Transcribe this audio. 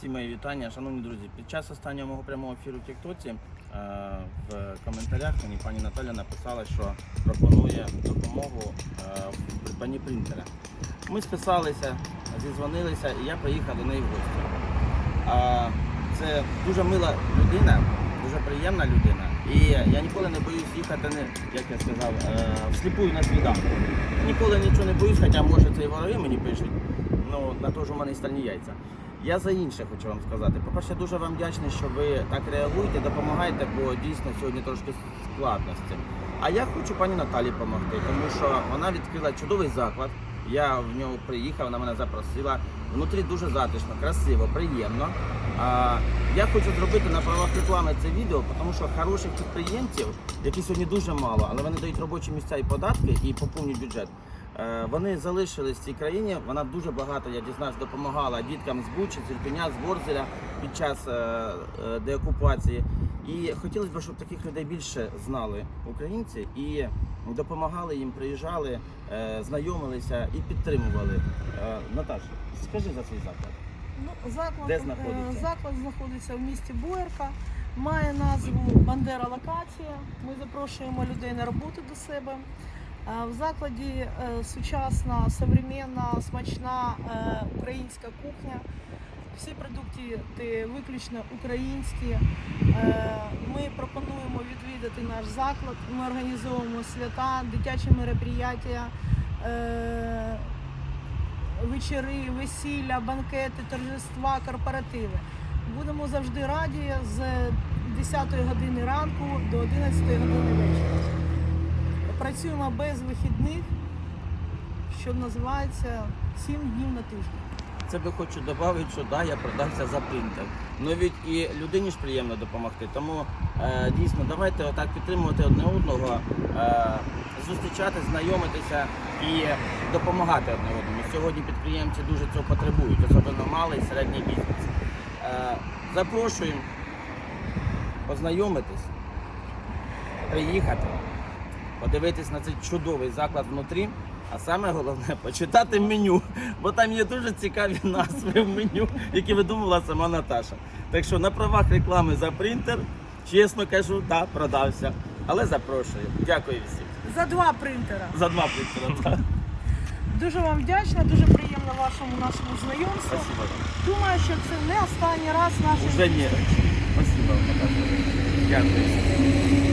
Всі мої вітання, шановні друзі. Під час останнього мого прямого ефіру в Тіктоці е, в коментарях мені пані Наталя написала, що пропонує допомогу е, придбанні принтера. Ми списалися, зізвонилися, і я приїхав до неї в гості. Це дуже мила людина, дуже приємна людина. І я ніколи не боюсь їхати, як я сказав, е, всліпую на свіданку. Ніколи нічого не боюсь, хоча може це і вороги мені пишуть. Ну, на то ж у мене і стальні яйця. Я за інше хочу вам сказати. По-перше, дуже вам вдячний, що ви так реагуєте, допомагаєте, бо дійсно сьогодні трошки складності. А я хочу пані Наталі допомогти, тому що вона відкрила чудовий заклад. Я в нього приїхав, вона мене запросила. Внутрі дуже затишно, красиво, приємно. А, я хочу зробити на правах реклами це відео, тому що хороших підприємців, які сьогодні дуже мало, але вони дають робочі місця і податки і поповнюють бюджет. Е, Вони залишились в цій країні. Вона дуже багато, я дізнався, допомагала діткам з Бучі, з Ірпеня, з Ворзеля під час е, е, деокупації. І хотілося б, щоб таких людей більше знали українці і допомагали їм, приїжджали, знайомилися і підтримували. Наташа, скажи за свій заклад. Ну, заклад, Де знаходиться? заклад знаходиться в місті Буерка, має назву Бандера Локація. Ми запрошуємо людей на роботу до себе. Е, В закладі е, сучасна, современна, смачна е, українська кухня. Всі продукти виключно українські. Ми пропонуємо відвідати наш заклад. Ми організовуємо свята, дитячі мероприятия, вечори, весілля, банкети, торжества, корпоративи. Будемо завжди раді з 10 години ранку до 11 години вечора. Працюємо без вихідних, що називається 7 днів на тиждень. Це би хочу додати, що да, я продався за принтер. Ну від і людині ж приємно допомогти. Тому е, дійсно давайте отак підтримувати одне одного, е, зустрічати, знайомитися і допомагати одне одному. Сьогодні підприємці дуже цього потребують, особливо малий і середній бізнес. Е, запрошуємо познайомитись, приїхати, подивитись на цей чудовий заклад внутрі. А саме головне почитати меню, бо там є дуже цікаві назви в меню, які видумала сама Наташа. Так що на правах реклами за принтер, чесно кажу, так, продався. Але запрошую. Дякую всім. За два принтера. За два принтера. так. Дуже вам вдячна, дуже приємно вашому нашому знайомству. Спасибо. Думаю, що це не останній раз нашої Уже ні. Спасибо, Наташа. Дякую.